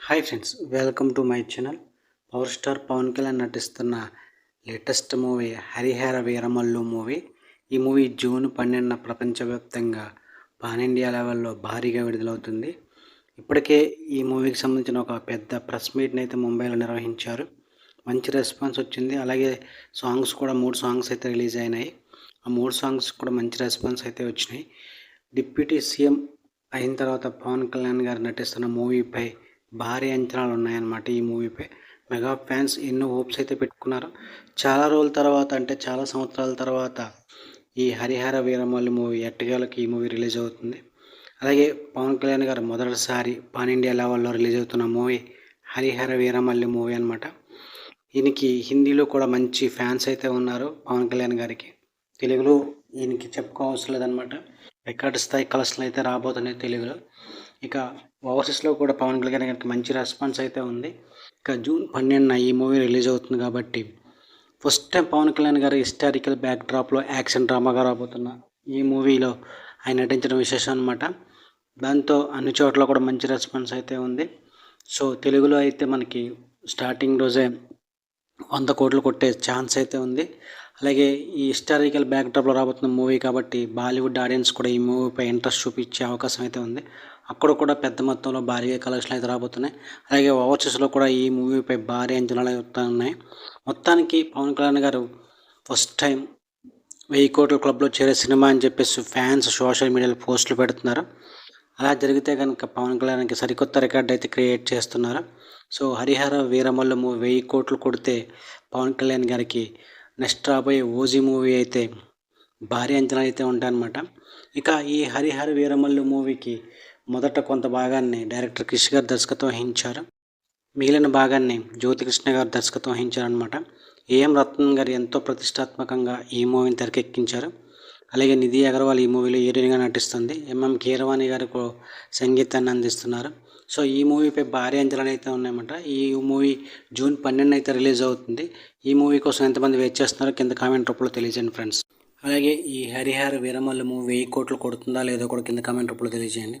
Hi friends welcome to my channel. Power star Pawan Kalyan నటిస్తున్న latest movie Harihara Veeramallu movie. ఈ movie June పన్నెండున ప్రపంచవ్యాప్తంగా pan India లెవెల్లో భారీగా విడుదలవుతుంది. ఇప్పటికే ఈ మూవీకి సంబంధించిన ఒక పెద్ద ప్రెస్ మీట్ని అయితే ముంబైలో నిర్వహించారు. మంచి రెస్పాన్స్ వచ్చింది. అలాగే సాంగ్స్ కూడా మూడు సాంగ్స్ అయితే రిలీజ్ అయినాయి. ఆ మూడు సాంగ్స్ కూడా మంచి రెస్పాన్స్ అయితే వచ్చినాయి. డిప్యూటీ సీఎం అయిన తర్వాత పవన్ కళ్యాణ్ గారు నటిస్తున్న మూవీపై భారీ అంచనాలు ఉన్నాయన్నమాట ఈ మూవీపై మెగా ఫ్యాన్స్ ఎన్నో హోప్స్ అయితే పెట్టుకున్నారు. చాలా రోజుల తర్వాత అంటే చాలా సంవత్సరాల తర్వాత ఈ హరిహర వీరమల్లి మూవీ ఎట్టగాలకు ఈ మూవీ రిలీజ్ అవుతుంది. అలాగే పవన్ కళ్యాణ్ గారు మొదటిసారి పాన్ ఇండియా లెవెల్లో రిలీజ్ అవుతున్న మూవీ హరిహర వీరమల్లి మూవీ అనమాట ఈయనకి హిందీలో కూడా మంచి ఫ్యాన్స్ అయితే ఉన్నారు పవన్ కళ్యాణ్ గారికి. తెలుగులో ఈయనకి చెప్పుకోవాల్సిన లేదనమాట రికార్డు స్థాయి కలెక్షన్లు అయితే రాబోతున్నాయి తెలుగులో. ఇక ఓవర్సీస్లో కూడా పవన్ కళ్యాణ్ గారికి మంచి రెస్పాన్స్ అయితే ఉంది. ఇక జూన్ పన్నెండున ఈ మూవీ రిలీజ్ అవుతుంది కాబట్టి ఫస్ట్ టైం పవన్ కళ్యాణ్ గారు హిస్టారికల్ బ్యాక్ డ్రాప్లో యాక్షన్ డ్రామాగా రాబోతున్న ఈ మూవీలో ఆయన నటించిన విశేషం అనమాట దాంతో అన్ని చోట్ల కూడా మంచి రెస్పాన్స్ అయితే ఉంది. సో తెలుగులో అయితే మనకి స్టార్టింగ్ రోజే వంద కోట్లు కొట్టే ఛాన్స్ అయితే ఉంది. అలాగే ఈ హిస్టారికల్ బ్యాక్డ్రాప్లో రాబోతున్న మూవీ కాబట్టి బాలీవుడ్ ఆడియన్స్ కూడా ఈ మూవీపై ఇంట్రెస్ట్ చూపించే అవకాశం అయితే ఉంది. అక్కడ కూడా పెద్ద మొత్తంలో భారీగా కలెక్షన్ అయితే రాబోతున్నాయి. అలాగే ఓవర్సీస్లో కూడా ఈ మూవీపై భారీ అంచనాలు అయితే ఉన్నాయి మొత్తానికి పవన్ కళ్యాణ్ గారు ఫస్ట్ టైం వెయ్యి కోట్ల క్లబ్లో చేరే సినిమా అని చెప్పేసి ఫ్యాన్స్ సోషల్ మీడియాలో పోస్టులు పెడుతున్నారు. అలా జరిగితే కనుక పవన్ కళ్యాణ్కి సరికొత్త రికార్డ్ అయితే క్రియేట్ చేస్తున్నారు. సో హరిహర వీరమల్లు మూవీ వెయ్యి కోట్లు కొడితే పవన్ కళ్యాణ్ గారికి నెక్స్ట్ రాబోయే ఓజీ మూవీ అయితే భారీ అంచనాలు అయితే ఉంటాయన్నమాట. ఇక ఈ హరిహర వీరమల్లు మూవీకి మొదట కొంత భాగాన్ని డైరెక్టర్ క్రిష్ గారు దర్శకత్వం వహించారు. మిగిలిన భాగాన్ని జ్యోతికృష్ణ గారు దర్శకత్వం వహించారనమాట ఏఎం రత్నం గారు ఎంతో ప్రతిష్టాత్మకంగా ఈ మూవీని తెరకెక్కించారు. అలాగే నిధి అగర్వాల్ ఈ మూవీలో హీరోయిన్గా నటిస్తుంది. ఎంఎం కీరవాణి గారు సంగీతాన్ని అందిస్తున్నారు. సో ఈ మూవీపై భారీ అంచనాలు అయితే ఉన్నాయన్నమాట. ఈ మూవీ జూన్ పన్నెండు అయితే రిలీజ్ అవుతుంది. ఈ మూవీ కోసం ఎంతమంది వెయిట్ చేస్తున్నారో కింద కామెంట్ రూపంలో తెలియజేయండి ఫ్రెండ్స్. అలాగే ఈ హరిహర వీరమల్లు మూవీ వెయ్యి కోట్లు కొడుతుందా లేదో కూడా కింద కామెంట్ రూపంలో తెలియజేయండి.